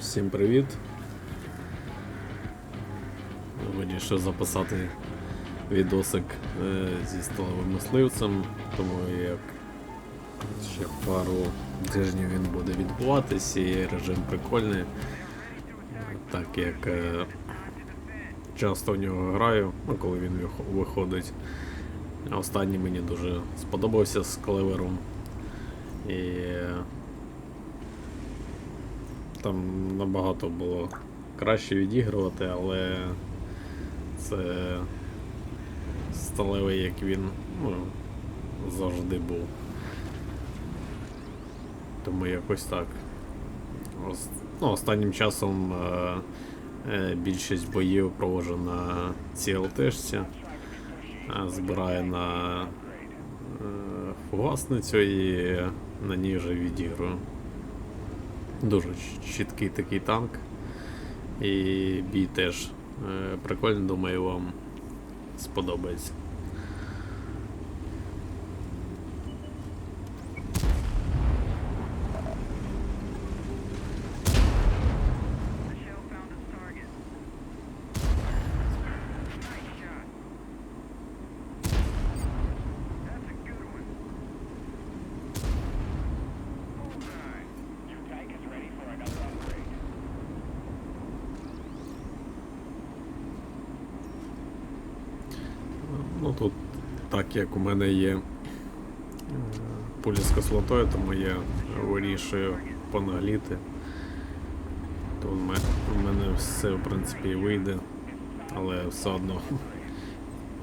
Всім привіт. Вирішив записати відосик е, зі сталевим мисливцем, тому як ще пару тижнів він буде відбуватись і режим прикольний. Так як е, часто в нього граю, ну, коли він виходить. Останній мені дуже сподобався з клевером. І е, там набагато було краще відігрувати, але це сталевий, як він ну, завжди був. Тому якось так. Ну, останнім часом е, е, більшість боїв проводжу на цій ЛТшці. Е, збираю на фугасницю і на ній вже відіграю. Дуже чіткий такий танк. І бій теж е, прикольний, думаю, вам сподобається. Ну тут, так як у мене є е, пулі з кислотою, тому я вирішую понагліти. То в мене, все в принципі вийде, але все одно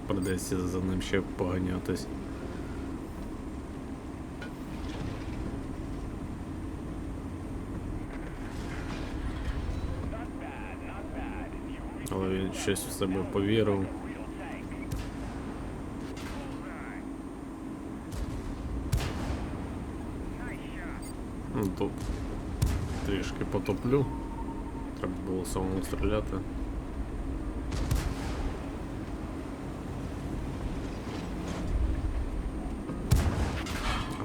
придеться за ним ще поганятись. Але він щось в себе повірив. Тут трішки потоплю. Треба було самому стріляти.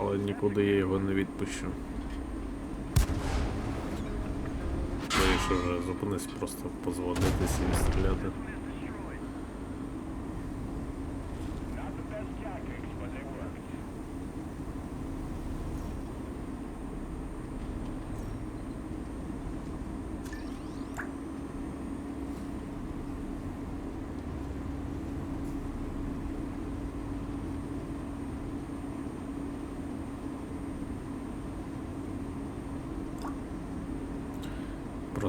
Але нікуди я його не відпущу. Вирішив вже зупинись, просто позводитись і стріляти.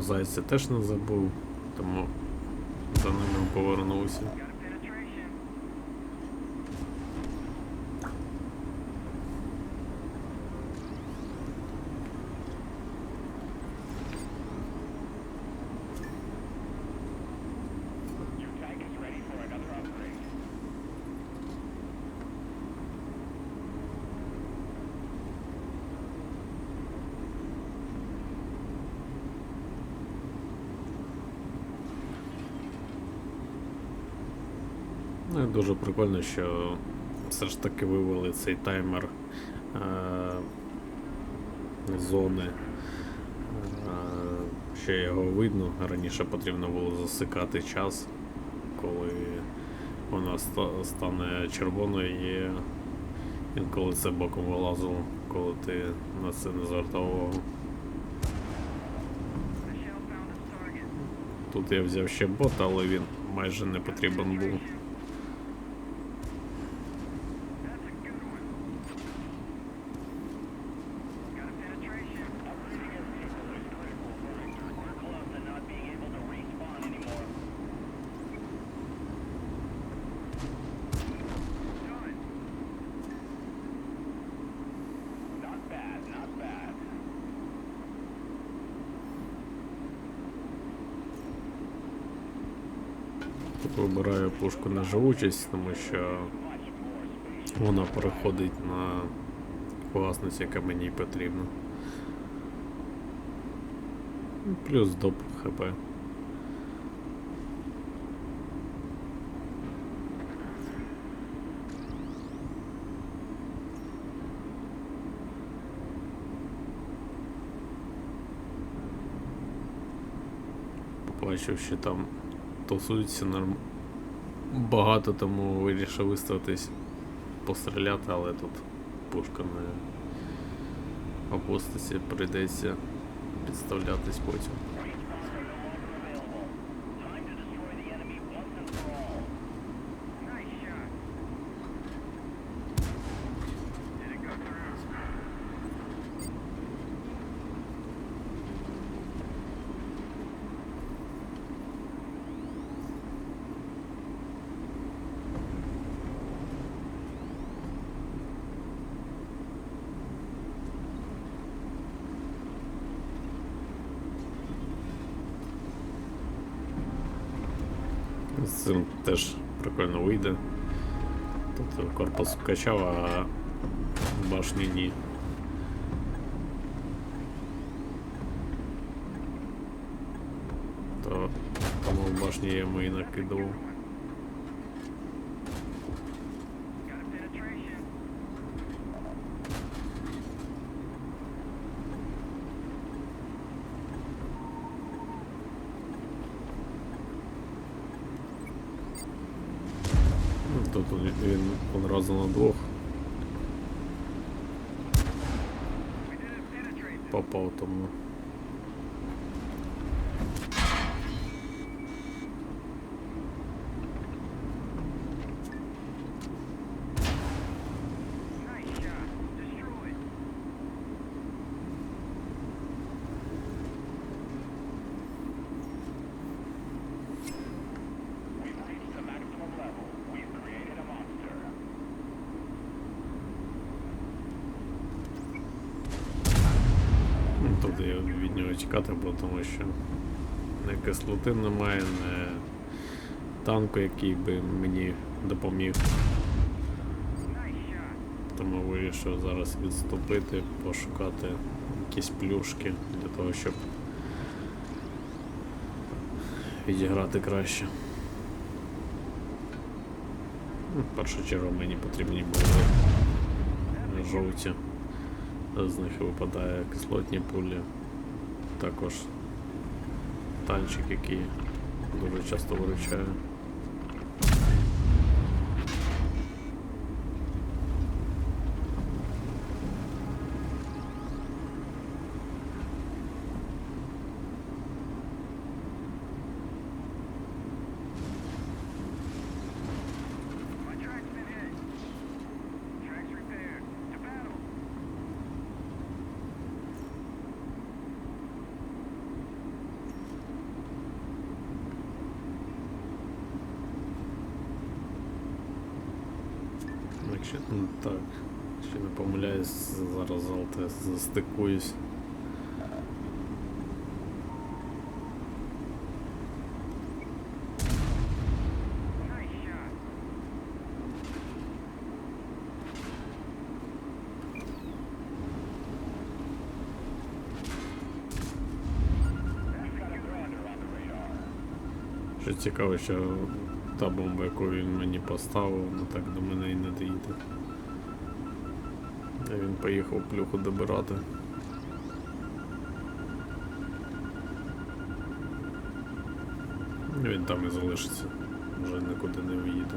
Зайця теж не забув, тому за ними повернувся. Ну і дуже прикольно, що все ж таки вивели цей таймер е- зони. Е- ще його видно. Раніше потрібно було засикати час, коли вона ста- стане червоною і інколи це боком вилазило, коли ти на це не звертав увагу. Тут я взяв ще бота, але він майже не потрібен був. Вибираю пушку на живучість, тому що вона переходить на власницю, яка мені потрібна. Ну, Плюс доп хп. Побачив, що там тусуються норм... багато, тому вирішив виставитись постріляти, але тут пушка не опуститься, прийдеться підставлятись потім. цим теж прикольно вийде. Тут корпус вкачав, а башні ні. То тому в башні я йому і накидував. Тут він- одразу на двох попав тому. Нього бо тому що не кислоти немає, не танку, який би мені допоміг. Тому вирішив зараз відступити, пошукати якісь плюшки для того, щоб відіграти краще. Ну, В першу чергу мені потрібні були жовті. З них випадає кислотні пулі. Також танчик, який дуже часто виручає. Якщо ну, так, ще не помиляюсь, зараз застикуюсь. Що цікаво, що та бомба, яку він мені поставив, ну так до мене і не доїде. А він поїхав плюху добирати. Він там і залишиться, вже нікуди не виїде.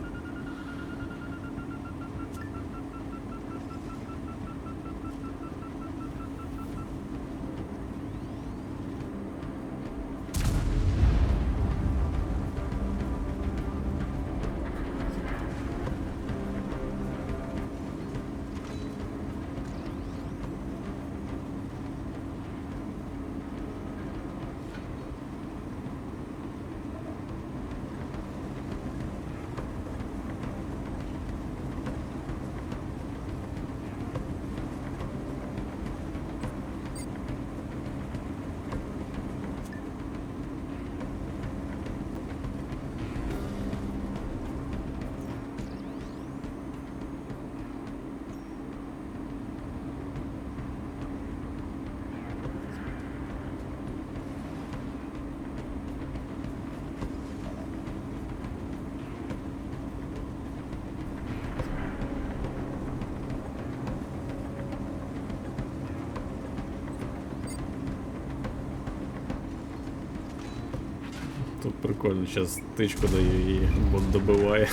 Тут прикольно, зараз тичку даю і бот добиває.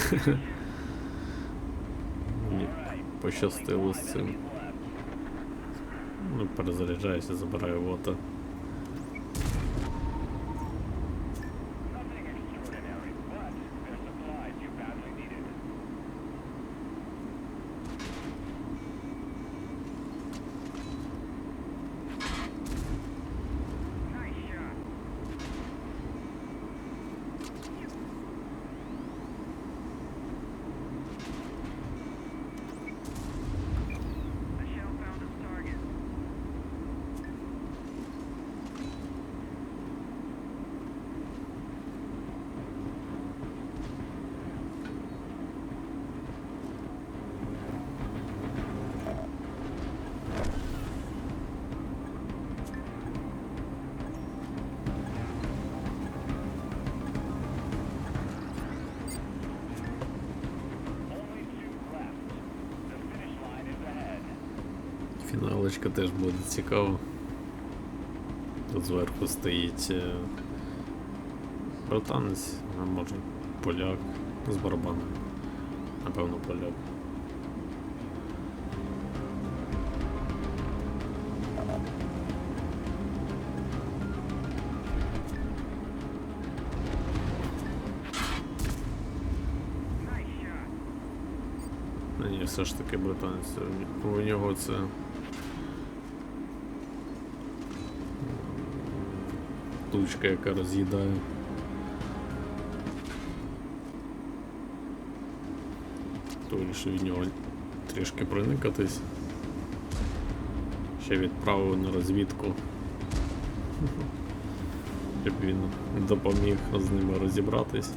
Мені пощастило з цим. Ну, перезаряджаюся, забираю бота. Фіналочка теж буде цікава. Тут зверху стоїть е, британець, а може поляк з барабаном. Напевно, поляк. Ні, все ж таки британець. У нього це. М, Тучка, яка роз'їдає. То вирішив від нього трішки проникатись. Ще відправив на розвідку. Щоб він допоміг з ними розібратись.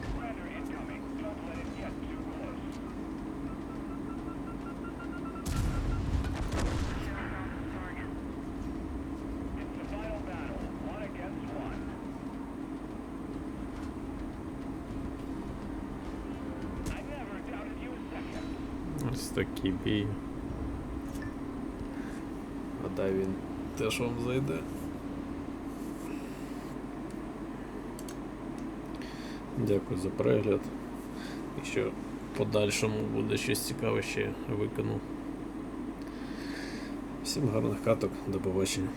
Ось такий бій. Гадаю, він теж вам зайде. Дякую за перегляд. Якщо подальшому буде щось цікаве, ще викону. Всім гарних каток, до побачення.